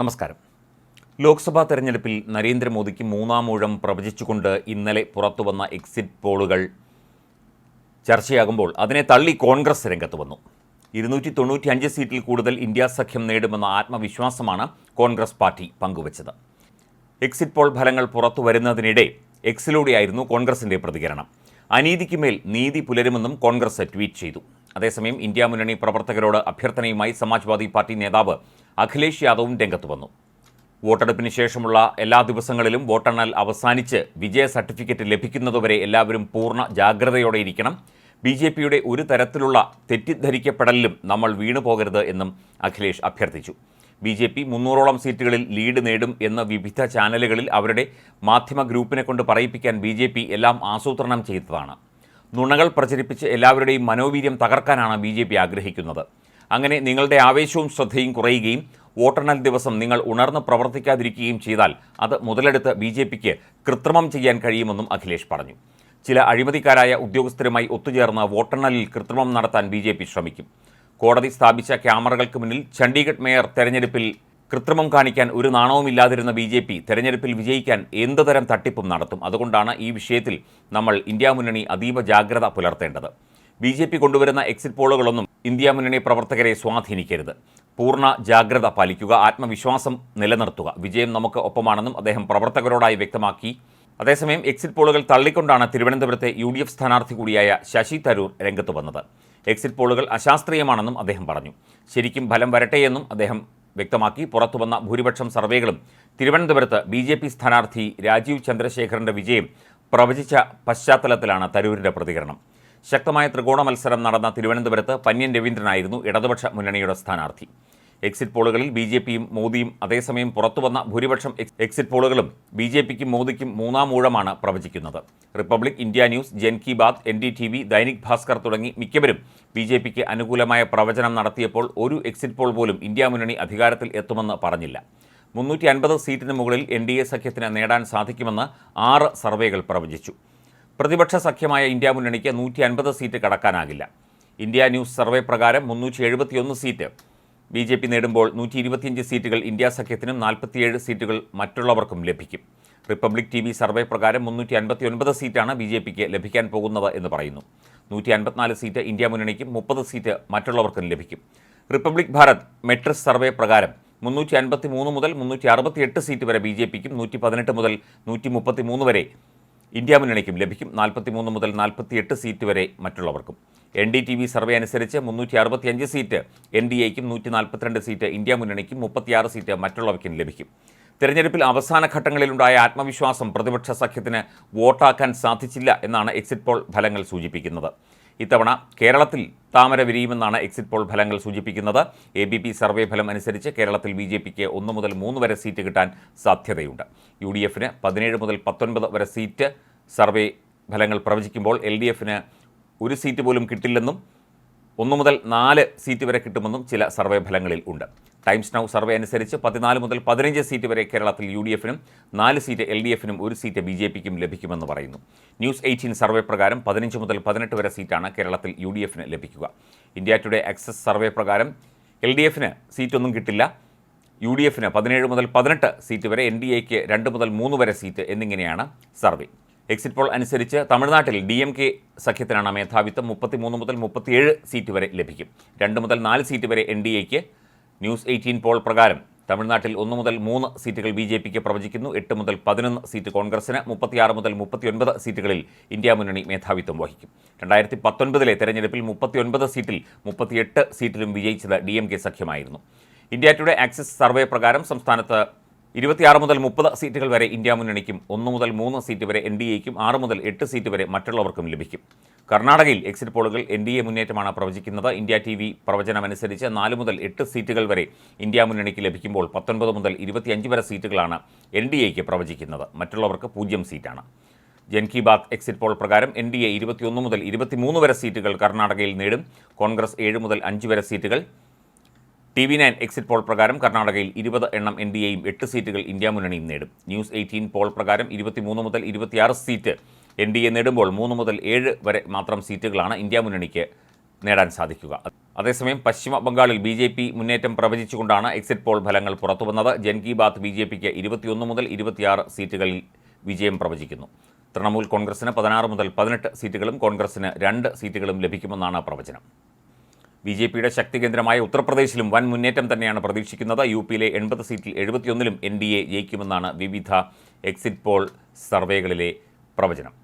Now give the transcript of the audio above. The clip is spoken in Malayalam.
നമസ്കാരം. ലോക്സഭാ തെരഞ്ഞെടുപ്പിൽ നരേന്ദ്രമോദിക്ക് മൂന്നാമൂഴം പ്രവചിച്ചുകൊണ്ട് ഇന്നലെ പുറത്തുവന്ന എക്സിറ്റ് പോളുകൾ ചർച്ചയാകുമ്പോൾ അതിനെ തള്ളി കോൺഗ്രസ് രംഗത്ത് വന്നു. ഇരുന്നൂറ്റി തൊണ്ണൂറ്റി അഞ്ച് സീറ്റിൽ കൂടുതൽ ഇന്ത്യ സഖ്യം നേടുമെന്ന ആത്മവിശ്വാസമാണ് കോൺഗ്രസ് പാർട്ടി പങ്കുവച്ചത്. എക്സിറ്റ് പോൾ ഫലങ്ങൾ പുറത്തു വരുന്നതിനിടെ എക്സിലൂടെയായിരുന്നു കോൺഗ്രസിന്റെ പ്രതികരണം. അനീതിക്ക് മേൽ നീതി പുലരുമെന്നും കോൺഗ്രസ് ട്വീറ്റ് ചെയ്തു. അതേസമയം ഇന്ത്യ മുന്നണി പ്രവർത്തകരോട് അഭ്യർത്ഥനയുമായി സമാജ്വാദി പാർട്ടി നേതാവ് അഖിലേഷ് യാദവും രംഗത്ത് വന്നു. വോട്ടെടുപ്പിന് ശേഷമുള്ള എല്ലാ ദിവസങ്ങളിലും വോട്ടെണ്ണൽ അവസാനിച്ച് വിജയ സർട്ടിഫിക്കറ്റ് ലഭിക്കുന്നതുവരെ എല്ലാവരും പൂർണ ജാഗ്രതയോടെ ഇരിക്കണം. ബി ജെ പിയുടെ ഒരു തരത്തിലുള്ള തെറ്റിദ്ധരിക്കപ്പെടലിലും നമ്മൾ വീണു പോകരുത് എന്നും അഖിലേഷ് അഭ്യർത്ഥിച്ചു. ബി ജെ പി മുന്നൂറോളം സീറ്റുകളിൽ ലീഡ് നേടും എന്ന് വിവിധ ചാനലുകളിൽ അവരുടെ മാധ്യമ ഗ്രൂപ്പിനെ കൊണ്ട് പറയിപ്പിക്കാൻ ബി ജെ പി എല്ലാം ആസൂത്രണം ചെയ്തതാണ്. നുണകൾ പ്രചരിപ്പിച്ച് എല്ലാവരുടെയും മനോവീര്യം തകർക്കാനാണ് ബി ജെ പി ആഗ്രഹിക്കുന്നത്. അങ്ങനെ നിങ്ങളുടെ ആവേശവും ശ്രദ്ധയും കുറയുകയും വോട്ടെണ്ണൽ ദിവസം നിങ്ങൾ ഉണർന്ന് പ്രവർത്തിക്കാതിരിക്കുകയും ചെയ്താൽ അത് മുതലെടുത്ത് ബി ജെ പിക്ക് കൃത്രിമം ചെയ്യാൻ കഴിയുമെന്നും അഖിലേഷ് പറഞ്ഞു. ചില അഴിമതിക്കാരായ ഉദ്യോഗസ്ഥരുമായി ഒത്തുചേർന്ന് വോട്ടെണ്ണലിൽ കൃത്രിമം നടത്താൻ ബി ജെ പി ശ്രമിക്കും. കോടതി സ്ഥാപിച്ച ക്യാമറകൾക്ക് മുന്നിൽ ചണ്ഡീഗഡ് മേയർ തെരഞ്ഞെടുപ്പിൽ കൃത്രിമം കാണിക്കാൻ ഒരു നാണവുമില്ലാതിരുന്ന ബി ജെ പി തെരഞ്ഞെടുപ്പിൽ വിജയിക്കാൻ എന്ത് തരം തട്ടിപ്പും നടത്തും? അതുകൊണ്ടാണ് ഈ വിഷയത്തിൽ നമ്മൾ ഇന്ത്യ മുന്നണി അതീവ ജാഗ്രത പുലർത്തേണ്ടത്. ബി ജെ പി കൊണ്ടുവരുന്ന എക്സിറ്റ് പോളുകളൊന്നും ഇന്ത്യ മുന്നണി പ്രവർത്തകരെ സ്വാധീനിക്കരുത്. പൂർണ ജാഗ്രത പാലിക്കുക ആത്മവിശ്വാസം നിലനിർത്തുക. വിജയം നമുക്ക് ഒപ്പമാണെന്നും അദ്ദേഹം പ്രവർത്തകരോടായി വ്യക്തമാക്കി. അതേസമയം എക്സിറ്റ് പോളുകൾ തള്ളിക്കൊണ്ടാണ് തിരുവനന്തപുരത്തെ യു ഡി എഫ് സ്ഥാനാർത്ഥി കൂടിയായ ശശി തരൂർ രംഗത്ത് വന്നത്. എക്സിറ്റ് പോളുകൾ അശാസ്ത്രീയമാണെന്നും അദ്ദേഹം പറഞ്ഞു. ശരിക്കും ഫലം വരട്ടെയെന്നും അദ്ദേഹം വ്യക്തമാക്കി. പുറത്തുവന്ന ഭൂരിപക്ഷം സർവേകളും തിരുവനന്തപുരത്ത് ബി ജെ പി സ്ഥാനാർത്ഥി രാജീവ് ചന്ദ്രശേഖരന്റെ വിജയം പ്രവചിച്ച പശ്ചാത്തലത്തിലാണ് തരൂരിന്റെ പ്രതികരണം. ശക്തമായ ത്രികോണ മത്സരം നടന്ന തിരുവനന്തപുരത്ത് പന്യൻ രവീന്ദ്രനായിരുന്നു ഇടതുപക്ഷ മുന്നണിയുടെ സ്ഥാനാർത്ഥി. എക്സിറ്റ് പോളുകളിൽ ബി ജെ പിയും മോദിയും അതേസമയം പുറത്തുവന്ന ഭൂരിപക്ഷം എക്സിറ്റ് പോളുകളും ബി ജെ പിക്കും മോദിക്കും മൂന്നാം ഊഴമാണ് പ്രവചിക്കുന്നത്. Republic India News Jan Ki Baat N D T V Dainik Bhaskar തുടങ്ങി മിക്കവരും ബി ജെ പിക്ക് അനുകൂലമായ പ്രവചനം നടത്തിയപ്പോൾ ഒരു എക്സിറ്റ് പോൾ പോലും ഇന്ത്യ മുന്നണി അധികാരത്തിൽ എത്തുമെന്ന് പറഞ്ഞില്ല. മുന്നൂറ്റി അൻപത് സീറ്റിന് മുകളിൽ എൻ ഡി എ സഖ്യത്തിന് നേടാൻ സാധിക്കുമെന്ന് ആറ് സർവേകൾ പ്രവചിച്ചു. പ്രതിപക്ഷ സഖ്യമായ ഇന്ത്യ മുന്നണിക്ക് നൂറ്റി അൻപത് സീറ്റ് കടക്കാനാകില്ല. ഇന്ത്യ ന്യൂസ് സർവേ പ്രകാരം മുന്നൂറ്റി എഴുപത്തിയൊന്ന് സീറ്റ്. ബി ജെ പി നേടുമ്പോൾ നൂറ്റി ഇരുപത്തിയഞ്ച് സീറ്റുകൾ ഇന്ത്യ സഖ്യത്തിനും നാൽപ്പത്തിയേഴ് സീറ്റുകൾ മറ്റുള്ളവർക്കും ലഭിക്കും. റിപ്പബ്ലിക് ടി വി സർവേ പ്രകാരം മുന്നൂറ്റി അൻപത്തി ഒൻപത് സീറ്റാണ് ബി ജെ പിക്ക് ലഭിക്കാൻ പോകുന്നത് എന്ന് പറയുന്നു. നൂറ്റി അൻപത്തിനാല് സീറ്റ് ഇന്ത്യ മുന്നണിക്കും മുപ്പത് സീറ്റ് മറ്റുള്ളവർക്കും ലഭിക്കും. റിപ്പബ്ലിക് ഭാരത് മെട്രിക് സർവേ പ്രകാരം മുന്നൂറ്റി അൻപത്തി മൂന്ന് മുതൽ മുന്നൂറ്റി അറുപത്തിയെട്ട് സീറ്റ് വരെ ബി ജെ പിക്കും നൂറ്റി പതിനെട്ട് മുതൽ നൂറ്റി മുപ്പത്തി മൂന്ന് വരെ ഇന്ത്യ മുന്നണിക്കും ലഭിക്കും നാൽപ്പത്തിമൂന്ന് മുതൽ നാൽപ്പത്തിയെട്ട് സീറ്റ് വരെ മറ്റുള്ളവർക്കും. N D T V survey അനുസരിച്ച് മുന്നൂറ്റി അറുപത്തിയഞ്ച് സീറ്റ് എൻ ഡി എക്കും നൂറ്റി നാൽപ്പത്തിരണ്ട് സീറ്റ് ഇന്ത്യ മുന്നണിക്കും മുപ്പത്തിയാറ് സീറ്റ് മറ്റുള്ളവർക്കും ലഭിക്കും. തിരഞ്ഞെടുപ്പിൽ അവസാന ഘട്ടങ്ങളിലുണ്ടായ ആത്മവിശ്വാസം പ്രതിപക്ഷ സഖ്യത്തിന് വോട്ടാക്കാൻ സാധിച്ചില്ല എന്നാണ് എക്സിറ്റ് പോൾ ഫലങ്ങൾ സൂചിപ്പിക്കുന്നത്. ഇത്തവണ കേരളത്തിൽ താമര വിരിയുമെന്നാണ് എക്സിറ്റ് പോൾ ഫലങ്ങൾ സൂചിപ്പിക്കുന്നത്. എ ബി പി സർവേ ഫലം അനുസരിച്ച് കേരളത്തിൽ ബി ജെ പിക്ക് ഒന്ന് മുതൽ മൂന്ന് വരെ സീറ്റ് കിട്ടാൻ സാധ്യതയുണ്ട്. യു ഡി എഫിന് പതിനേഴ് മുതൽ പത്തൊൻപത് വരെ സീറ്റ് സർവേ ഫലങ്ങൾ പ്രവചിക്കുമ്പോൾ എൽ ഡി എഫിന് ഒരു സീറ്റ് പോലും കിട്ടില്ലെന്നും ഒന്നു മുതൽ നാല് സീറ്റ് വരെ കിട്ടുമെന്നും ചില സർവേ ഫലങ്ങളിൽ ഉണ്ട്. ടൈംസ് നൗ സർവേ അനുസരിച്ച് പതിനാല് മുതൽ പതിനഞ്ച് സീറ്റ് വരെ കേരളത്തിൽ യു ഡി എഫിനും നാല് സീറ്റ് എൽ ഡി എഫിനും ഒരു സീറ്റ് ബി ജെ പിക്കും ലഭിക്കുമെന്ന് പറയുന്നു. ന്യൂസ് എയ്റ്റീൻ സർവേ പ്രകാരം പതിനഞ്ച് മുതൽ പതിനെട്ട് വരെ സീറ്റാണ് കേരളത്തിൽ യു ഡി എഫിന് ലഭിക്കുക. ഇന്ത്യ ടുഡേ ആക്സസ് സർവേ പ്രകാരം എൽ ഡി എഫിന് സീറ്റൊന്നും കിട്ടില്ല. യു ഡി എഫിന് പതിനേഴ് മുതൽ പതിനെട്ട് സീറ്റ് വരെ എൻ ഡി എക്ക് രണ്ട് മുതൽ മൂന്ന് വരെ സീറ്റ് എന്നിങ്ങനെയാണ് സർവേ. എക്സിറ്റ് പോൾ അനുസരിച്ച് തമിഴ്നാട്ടിൽ ഡി എം കെ സഖ്യത്തിനാണ് മേധാവിത്വം. മുപ്പത്തിമൂന്ന് മുതൽ മുപ്പത്തിയേഴ് സീറ്റ് വരെ ലഭിക്കും. രണ്ട് മുതൽ നാല് സീറ്റ് വരെ എൻ ഡി എക്ക് ന്യൂസ് എയ്റ്റീൻ പോൾ പ്രകാരം തമിഴ്നാട്ടിൽ ഒന്ന് മുതൽ മൂന്ന് സീറ്റുകൾ ബി ജെ പിക്ക് പ്രവചിക്കുന്നു. എട്ട് മുതൽ പതിനൊന്ന് സീറ്റ് കോൺഗ്രസിന് മുപ്പത്തിയാറ് മുതൽ മുപ്പത്തിയൊൻപത് സീറ്റുകളിൽ ഇന്ത്യ മുന്നണി മേധാവിത്വം വഹിക്കും. രണ്ടായിരത്തി പത്തൊൻപതിലെ തെരഞ്ഞെടുപ്പിൽ മുപ്പത്തിയൊൻപത് സീറ്റിൽ മുപ്പത്തിയെട്ട് സീറ്റിലും വിജയിച്ചത് ഡി എം കെ സഖ്യമായിരുന്നു. ഇന്ത്യ ടുഡേ ആക്സിസ് സർവേ പ്രകാരം സംസ്ഥാനത്ത് ഇരുപത്തിയാറ് മുതൽ മുപ്പത് സീറ്റുകൾ വരെ ഇന്ത്യ മുന്നണിക്കും ഒന്ന് മുതൽ മൂന്ന് സീറ്റ് വരെ എൻ ഡി എക്കും ആറ് മുതൽ എട്ട് സീറ്റ് വരെ മറ്റുള്ളവർക്കും ലഭിക്കും. കർണാടകയിൽ എക്സിറ്റ് പോളുകൾ എൻ ഡി എ മുന്നേറ്റമാണ് പ്രവചിക്കുന്നത്. ഇന്ത്യ ടി വി പ്രവചനമനുസരിച്ച് നാല് മുതൽ എട്ട് സീറ്റുകൾ വരെ ഇന്ത്യ മുന്നണിക്ക് ലഭിക്കുമ്പോൾ പത്തൊൻപത് മുതൽ ഇരുപത്തിയഞ്ച് വരെ സീറ്റുകളാണ് എൻ ഡി എക്ക് പ്രവചിക്കുന്നത്. മറ്റുള്ളവർക്ക് പൂജ്യം സീറ്റാണ്. ജൻ കി ബാത് എക്സിറ്റ് പോൾ പ്രകാരം എൻ ഡി എ ഇരുപത്തിയൊന്ന് മുതൽ ഇരുപത്തിമൂന്ന് വരെ സീറ്റുകൾ കർണാടകയിൽ നേടും. കോൺഗ്രസ് ഏഴ് മുതൽ അഞ്ച് വരെ സീറ്റുകൾ. T V nine exit poll പ്രകാരം കർണാടകയിൽ ഇരുപത് എണ്ണം എൻ ഡി എയും എട്ട് സീറ്റുകൾ ഇന്ത്യ മുന്നണിയും നേടും. ന്യൂസ് എയ്റ്റീൻ പോൾ പ്രകാരം ഇരുപത്തിമൂന്ന് മുതൽ ഇരുപത്തിയാറ് സീറ്റ് എൻ ഡി എ നേടുമ്പോൾ മൂന്ന് മുതൽ ഏഴ് വരെ മാത്രം സീറ്റുകളാണ് ഇന്ത്യ മുന്നണിക്ക് നേടാൻ സാധിക്കുക. അതേസമയം പശ്ചിമ ബംഗാളിൽ ബി ജെ പി മുന്നേറ്റം പ്രവചിച്ചുകൊണ്ടാണ് എക്സിറ്റ് പോൾ ഫലങ്ങൾ പുറത്തുവന്നത്. ജൻ കി ബാത്ത് ബി ജെ പിക്ക് ഇരുപത്തിയൊന്ന് മുതൽ ഇരുപത്തിയാറ് സീറ്റുകളിൽ വിജയം പ്രവചിക്കുന്നു. തൃണമൂൽ കോൺഗ്രസിന് പതിനാറ് മുതൽ പതിനെട്ട് സീറ്റുകളും കോൺഗ്രസിന് രണ്ട് സീറ്റുകളും ലഭിക്കുമെന്നാണ് പ്രവചനം. ബി ജെ പിയുടെ ശക്തി കേന്ദ്രമായ ഉത്തർപ്രദേശിലും വൻ മുന്നേറ്റം തന്നെയാണ് പ്രതീക്ഷിക്കുന്നത്. യു പിയിലെ എൺപത് സീറ്റിൽ എഴുപത്തിയൊന്നിലും എൻ ഡി എ ജയിക്കുമെന്നാണ് വിവിധ എക്സിറ്റ് പോൾ സർവേകളിലെ പ്രവചനം.